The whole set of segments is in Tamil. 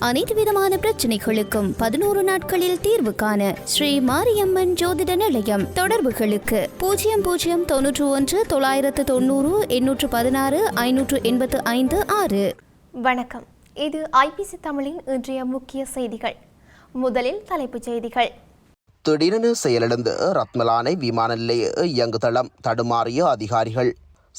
அனைத்து விதமான பிரச்சனைகளுக்கும் பதினோரு நாட்களில் தீர்வு காண ஸ்ரீ மாரியம்மன் ஜோதிட நிலையம் தொடர்புகளுக்கு. பூஜ்ஜியம் பூஜ்ஜியம் தொன்னூற்று ஒன்று தொள்ளாயிரத்து தொண்ணூறு எண்ணூற்று பதினாறு ஐநூற்று எண்பத்து ஐந்து ஆறு. வணக்கம். இது ஐபிசி தமிழின் இன்றைய முக்கிய செய்திகள். முதலில் தலைப்புச் செய்திகள். திடீரென செயலிழந்து ரத்மலானை விமான நிலைய இயங்குதளம் தடுமாறிய அதிகாரிகள்.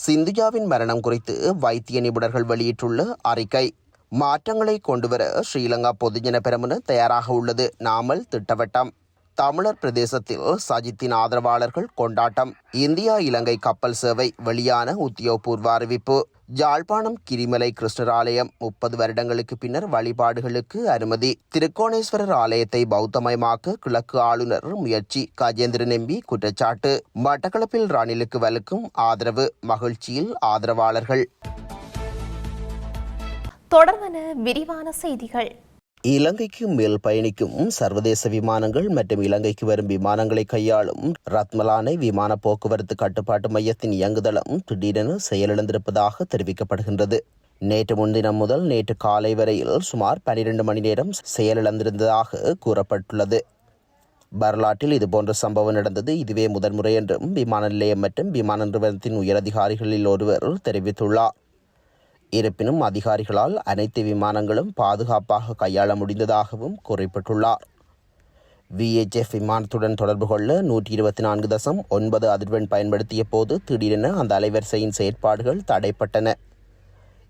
சிந்தியாவின் மரணம் குறித்து வைத்திய நிபுணர்கள் வெளியிட்டுள்ள அறிக்கை. மாற்றங்களை கொண்டுவர ஸ்ரீலங்கா பொதுஜன பெரமுன தயாராக உள்ளது. நாமல் திட்டவட்டம். தமிழர் பிரதேசத்தில் சஜித்தின் ஆதரவாளர்கள் கொண்டாட்டம். இந்தியா இலங்கை கப்பல் சேவை வெளியான உத்தியோகபூர்வ அறிவிப்பு. ஜாழ்ப்பாணம் கிரிமலை கிருஷ்ணர் ஆலயம் முப்பது வருடங்களுக்கு பின்னர் வழிபாடுகளுக்கு அனுமதி. திருக்கோணேஸ்வரர் ஆலயத்தை பௌத்தமயமாக்க கிழக்கு ஆளுநர் முயற்சி. கஜேந்திரன் எம்பி குற்றச்சாட்டு. மட்டக்களப்பில் ரணிலுக்கு வலுக்கும் ஆதரவு. மகிழ்ச்சியில் ஆதரவாளர்கள். தொடர்வன விரிவான செய்திகள். இலங்கைக்கு மேல் பயணிக்கும் சர்வதேச விமானங்கள் மற்றும் இலங்கைக்கு வரும் விமானங்களை கையாளும் ரத்மலானை விமான போக்குவரத்து கட்டுப்பாட்டு மையத்தின் இயங்குதளம் திடீரென செயலிழந்திருப்பதாக தெரிவிக்கப்படுகின்றது. நேற்று முன்தினம் முதல் நேற்று காலை வரையில் சுமார் பனிரெண்டு மணி நேரம் செயலிழந்திருந்ததாக கூறப்பட்டுள்ளது. வரலாற்றில் இதுபோன்ற சம்பவம் நடந்தது இதுவே முதன்முறை என்றும் விமான நிலையம் மற்றும் விமான நிறுவனத்தின் உயரதிகாரிகளில் ஒருவர் தெரிவித்துள்ளார். இருப்பினும் அதிகாரிகளால் அனைத்து விமானங்களும் பாதுகாப்பாக கையாள முடிந்ததாகவும் குறிப்பிட்டுள்ளார். விஹெச்எஃப் விமானத்துடன் தொடர்பு கொள்ள நூற்றி இருபத்தி நான்கு தசம் ஒன்பது அதிர்வெண் பயன்படுத்திய போது திடீரென அந்த அலைவரிசையின் செயற்பாடுகள் தடைப்பட்டன.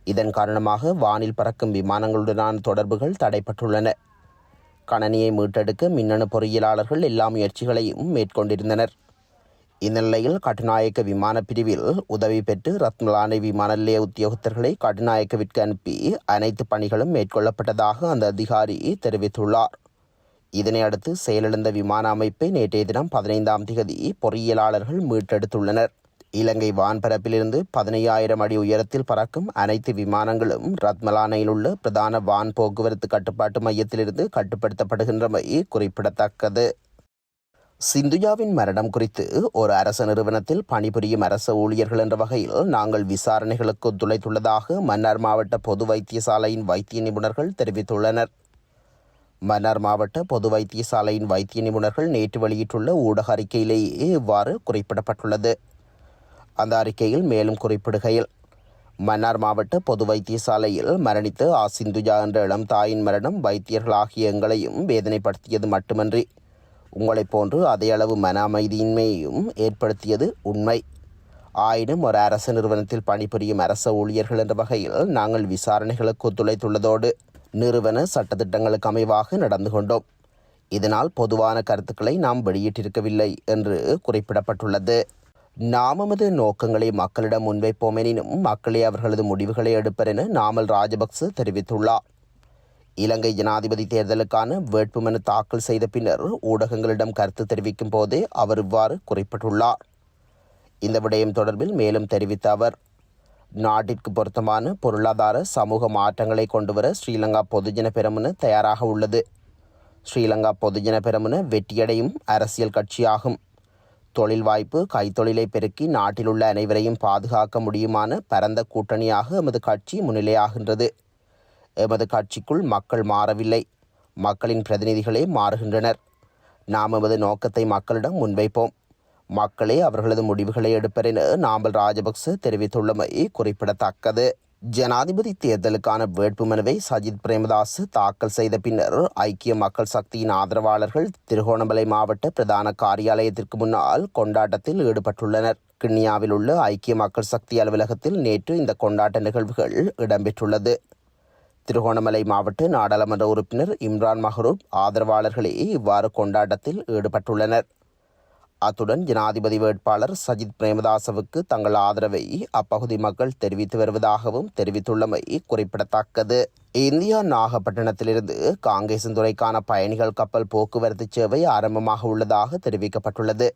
இதன் காரணமாக வானில் பறக்கும் விமானங்களுடனான தொடர்புகள் தடைப்பட்டுள்ளன. கணனியை மீட்டெடுக்க மின்னணு பொறியியலாளர்கள் எல்லா முயற்சிகளையும் மேற்கொண்டிருந்தனர். இந்நிலையில் கட்டுநாயக்க விமான பிரிவில் உதவி பெற்று ரத்மலானை விமான நிலைய உத்தியோகத்தர்களை கட்டுநாயக்கவிற்கு அனுப்பி அனைத்து பணிகளும் மேற்கொள்ளப்பட்டதாக அந்த அதிகாரி தெரிவித்துள்ளார். இதனை அடுத்து செயலிழந்த விமான அமைப்பை நேற்றைய தினம் பதினைந்தாம் திகதி பொறியியலாளர்கள் மீட்டெடுத்துள்ளனர். இலங்கை வான்பரப்பிலிருந்து பதினையாயிரம் அடி உயரத்தில் பறக்கும் அனைத்து விமானங்களும் ரத்மலானையில் உள்ள பிரதான வான் போக்குவரத்து கட்டுப்பாட்டு மையத்திலிருந்து கட்டுப்படுத்தப்படுகின்றமை குறிப்பிடத்தக்கது. சிந்துஜாவின் மரணம் குறித்து ஒரு அரச நிறுவனத்தில் பணிபுரியும் அரச ஊழியர்கள் என்ற வகையில் நாங்கள் விசாரணைகளுக்கு ஒத்துழைத்துள்ளதாக மன்னார் மாவட்ட பொது வைத்தியசாலையின் வைத்திய நிபுணர்கள் தெரிவித்துள்ளனர். மன்னார் மாவட்ட பொது வைத்தியசாலையின் வைத்திய நிபுணர்கள் நேற்று வெளியிட்டுள்ள ஊடக அறிக்கையிலேயே இவ்வாறு குறிப்பிடப்பட்டுள்ளது. அந்த அறிக்கையில் மேலும் குறிப்பிடுகையில் மன்னார் மாவட்ட பொது வைத்தியசாலையில் மரணித்த ஆ சிந்துஜா என்ற இளம் தாயின் மரணம் வைத்தியர்களாகிய எங்களையும் வேதனைப்படுத்தியது மட்டுமன்றி உங்களைப் போன்று அதே அளவு மன அமைதியின்மையையும் ஏற்படுத்தியது உண்மை. ஆயினும் ஒரு அரசு நிறுவனத்தில் பணிபுரியும் அரச ஊழியர்கள் என்ற வகையில் நாங்கள் விசாரணைகளுக்கு ஒத்துழைத்துள்ளதோடு நிறுவன சட்டத்திட்டங்களுக்கு அமைவாக நடந்து கொண்டோம். இதனால் பொதுவான கருத்துக்களை நாம் வெளியிட்டிருக்கவில்லை என்று குறிப்பிடப்பட்டுள்ளது. நாமமது நோக்கங்களை மக்களிடம் முன்வைப்போமெனினும் மக்களே அவர்களது முடிவுகளை எடுப்பர் என நாமல் ராஜபக்ச தெரிவித்துள்ளார். இலங்கை ஜனாதிபதி தேர்தலுக்கான வேட்புமனு தாக்கல் செய்த பின்னர் ஊடகங்களிடம் கருத்து தெரிவிக்கும் போதே அவர் இவ்வாறு குறிப்பிட்டுள்ளார். இந்த விடயம் தொடர்பில் மேலும் தெரிவித்த அவர் நாட்டிற்கு பொருத்தமான பொருளாதார சமூக மாற்றங்களை கொண்டுவர ஸ்ரீலங்கா பொதுஜன பெரமுன தயாராக உள்ளது. ஸ்ரீலங்கா பொதுஜன பெரமுன வெற்றியடையும் அரசியல் கட்சியாகும். தொழில் வாய்ப்பு கைத்தொழிலை பெருக்கி நாட்டிலுள்ள அனைவரையும் பாதுகாக்க முடியுமான பரந்த கூட்டணியாக எமது கட்சி முன்னிலையாகின்றது. எமது கட்சிக்குள் மக்கள் மாறவில்லை. மக்களின் பிரதிநிதிகளே மாறுகின்றனர். நாம் எமது நோக்கத்தை மக்களிடம் முன்வைப்போம். மக்களே அவர்களது முடிவுகளை எடுப்பர் என நாமல் ராஜபக்ச தெரிவித்துள்ளமை குறிப்பிடத்தக்கது. ஜனாதிபதி தேர்தலுக்கான வேட்புமனுவை சஜித் பிரேமதாஸ் தாக்கல் செய்த பின்னர் ஐக்கிய மக்கள் சக்தியின் ஆதரவாளர்கள் திருகோணமலை மாவட்ட பிரதான காரியாலயத்திற்கு முன்னால் கொண்டாட்டத்தில் ஈடுபட்டுள்ளனர். கிண்ணியாவில் உள்ள ஐக்கிய மக்கள் சக்தி அலுவலகத்தில் நேற்று இந்த கொண்டாட்ட நிகழ்வுகள் இடம்பெற்றுள்ளது. திருகோணமலை மாவட்ட நாடாளுமன்ற உறுப்பினர் இம்ரான் மஹரூப் ஆதரவாளர்களே இவ்வாறு கொண்டாட்டத்தில் ஈடுபட்டுள்ளனர். அத்துடன் ஜனாதிபதி வேட்பாளர் சஜித் பிரேமதாசவுக்கு தங்கள் ஆதரவை அப்பகுதி மக்கள் தெரிவித்து வருவதாகவும் தெரிவித்துள்ளமை குறிப்பிடத்தக்கது. இந்தியா நாகப்பட்டினத்திலிருந்து காங்கேசந்துறைக்கான பயணிகள் கப்பல் போக்குவரத்து சேவை ஆரம்பமாக உள்ளதாக தெரிவிக்கப்பட்டுள்ளது.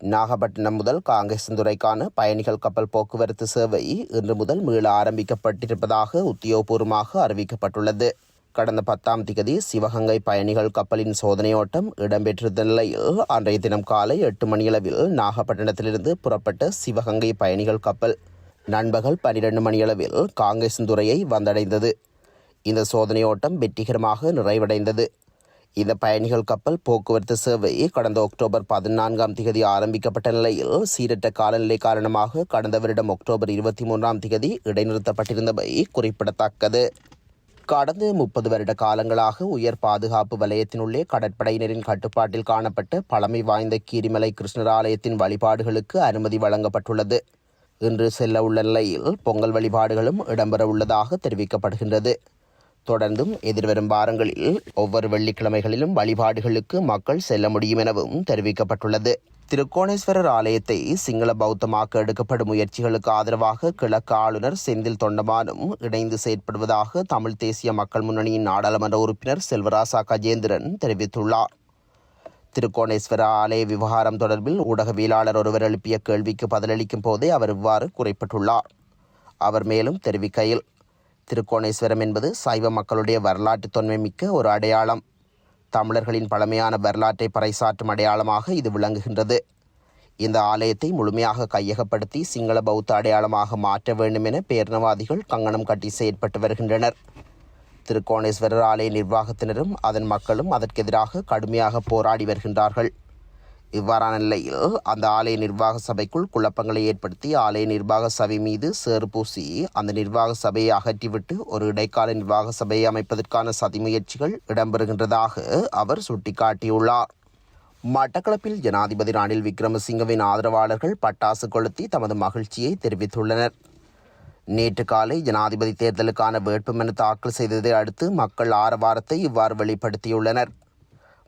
நாகப்பட்டினம் முதல் காங்கேசந்துறைக்கான பயணிகள் கப்பல் போக்குவரத்து சேவை இன்று முதல் மீள ஆரம்பிக்கப்பட்டிருப்பதாக உத்தியோகபூர்வமாக அறிவிக்கப்பட்டுள்ளது. கடந்த பத்தாம் திகதி சிவகங்கை பயணிகள் கப்பலின் சோதனையோட்டம் இடம்பெற்றிருந்த நிலையில் அன்றைய தினம் காலை எட்டு மணியளவில் நாகப்பட்டினத்திலிருந்து புறப்பட்ட சிவகங்கை பயணிகள் கப்பல் நண்பகல் பனிரெண்டு மணியளவில் காங்கேசந்துறையை வந்தடைந்தது. இந்த சோதனையோட்டம் வெற்றிகரமாக நிறைவடைந்தது. இந்த பயணிகள் கப்பல் போக்குவரத்து சேவை கடந்த அக்டோபர் பதினான்காம் திகதி ஆரம்பிக்கப்பட்ட நிலையில் சீரற்ற காலநிலை காரணமாக கடந்த வருடம் அக்டோபர் இருபத்தி மூன்றாம் திகதி இடைநிறுத்தப்பட்டிருந்தவை குறிப்பிடத்தக்கது. கடந்த முப்பது வருட காலங்களாக உயர் பாதுகாப்பு வலயத்தினுள்ளே கடற்படையினரின் கட்டுப்பாட்டில் காணப்பட்ட பழமை வாய்ந்த கீரிமலை கிருஷ்ணர் ஆலயத்தின் வழிபாடுகளுக்கு அனுமதி வழங்கப்பட்டுள்ளது. இன்று செல்ல உள்ள நிலையில் பொங்கல் வழிபாடுகளும் இடம்பெற உள்ளதாக தெரிவிக்கப்படுகின்றது. தொடர்ந்தும் எதிர்வரும் வாரங்களில் ஒவ்வொரு வெள்ளிக்கிழமைகளிலும் வழிபாடுகளுக்கு மக்கள் செல்ல முடியும் எனவும் தெரிவிக்கப்பட்டுள்ளது. திருக்கோணேஸ்வரர் ஆலயத்தை சிங்கள பௌத்தமாக்க எடுக்கப்படும் முயற்சிகளுக்கு ஆதரவாக கிழக்கு ஆளுநர் செந்தில் தொண்டமானும் இணைந்து செயற்படுவதாக தமிழ் தேசிய மக்கள் முன்னணியின் நாடாளுமன்ற உறுப்பினர் செல்வராசா கஜேந்திரன் தெரிவித்துள்ளார். திருக்கோணேஸ்வர ஆலய விவகாரம் தொடர்பில் ஊடகவியலாளர் ஒருவர் எழுப்பிய கேள்விக்கு பதிலளிக்கும் போதே அவர் இவ்வாறு குறிப்பிட்டுள்ளார். அவர் மேலும் தெரிவிக்கையில் திருக்கோணேஸ்வரம் என்பது சைவ மக்களுடைய வரலாற்று தொன்மை மிக்க ஒரு அடையாளம். தமிழர்களின் பழமையான வரலாற்றை பறைசாற்றும் அடையாளமாக இது விளங்குகின்றது. இந்த ஆலயத்தை முழுமையாக கையகப்படுத்தி சிங்கள பௌத்த அடையாளமாக மாற்ற வேண்டும் என பேரினவாதிகள் கங்கணம் கட்டி செயற்பட்டு வருகின்றனர். திருக்கோணேஸ்வரர் ஆலய நிர்வாகத்தினரும் அதன் மக்களும் அதற்கெதிராக கடுமையாக போராடி வருகின்றார்கள். இவ்வாறான நிலையில் அந்த ஆலய நிர்வாக சபைக்குள் குழப்பங்களை ஏற்படுத்தி ஆலய நிர்வாக சபை மீது சேறு பூசி அந்த நிர்வாக சபையை அகற்றிவிட்டு ஒரு இடைக்கால நிர்வாக சபையை அமைப்பதற்கான சதி முயற்சிகள் இடம்பெறுகின்றதாக அவர் சுட்டிக்காட்டியுள்ளார். மட்டக்களப்பில் ஜனாதிபதி ரணில் விக்ரமசிங்கவின் ஆதரவாளர்கள் பட்டாசு கொளுத்தி தமது மகிழ்ச்சியை தெரிவித்துள்ளனர். நேற்று காலை ஜனாதிபதி தேர்தலுக்கான வேட்புமனு தாக்கல் செய்ததை அடுத்து மக்கள் ஆரவாரத்தை இவ்வாறு வெளிப்படுத்தியுள்ளனர்.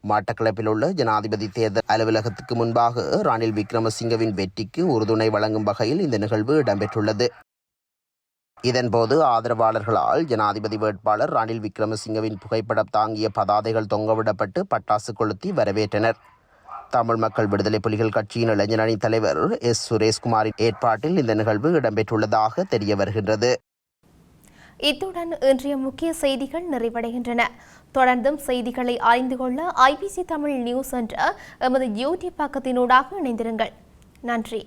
மட்டக்களப்பில் உள்ள ஜனாதிபதி தேர்தல் அலுவலகத்துக்கு முன்பாக ரணில் விக்ரமசிங்கவின் வெற்றிக்கு உறுதுணை வழங்கும் வகையில் இந்த நிகழ்வு இடம்பெற்றுள்ளது. இதன்போது ஆதரவாளர்களால் ஜனாதிபதி வேட்பாளர் ரணில் விக்ரமசிங்கவின் புகைப்படம் தாங்கிய பதாதைகள் தொங்கவிடப்பட்டு பட்டாசு கொளுத்தி வரவேற்றனர். தமிழ் மக்கள் விடுதலை புலிகள் கட்சியின் இளைஞரணி தலைவர் எஸ். சுரேஷ்குமாரின் ஏற்பாட்டில் இந்த நிகழ்வு இடம்பெற்றுள்ளதாக தெரிய வருகின்றது இத்துடன் இன்றைய முக்கிய செய்திகள் நிறைவடைகின்றன. தொடர்ந்தும் செய்திகளை அறிந்து கொள்ள ஐபிசி தமிழ் நியூஸ் என்ற எமது யூடியூப் பக்கத்தினூடாக இணைந்திருங்கள். நன்றி.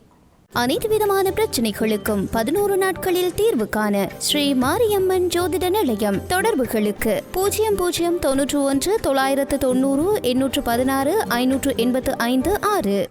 அனைத்து விதமான பிரச்சனைகளுக்கும் பதினோரு நாட்களில் தீர்வு காண ஸ்ரீ மாரியம்மன் ஜோதிட நிலையம் தொடர்புகளுக்கு பூஜ்ஜியம் பூஜ்ஜியம் தொன்னூற்று ஒன்று தொள்ளாயிரத்து தொண்ணூறு எண்ணூற்று பதினாறு ஐநூற்று எண்பத்து ஐந்து ஆறு.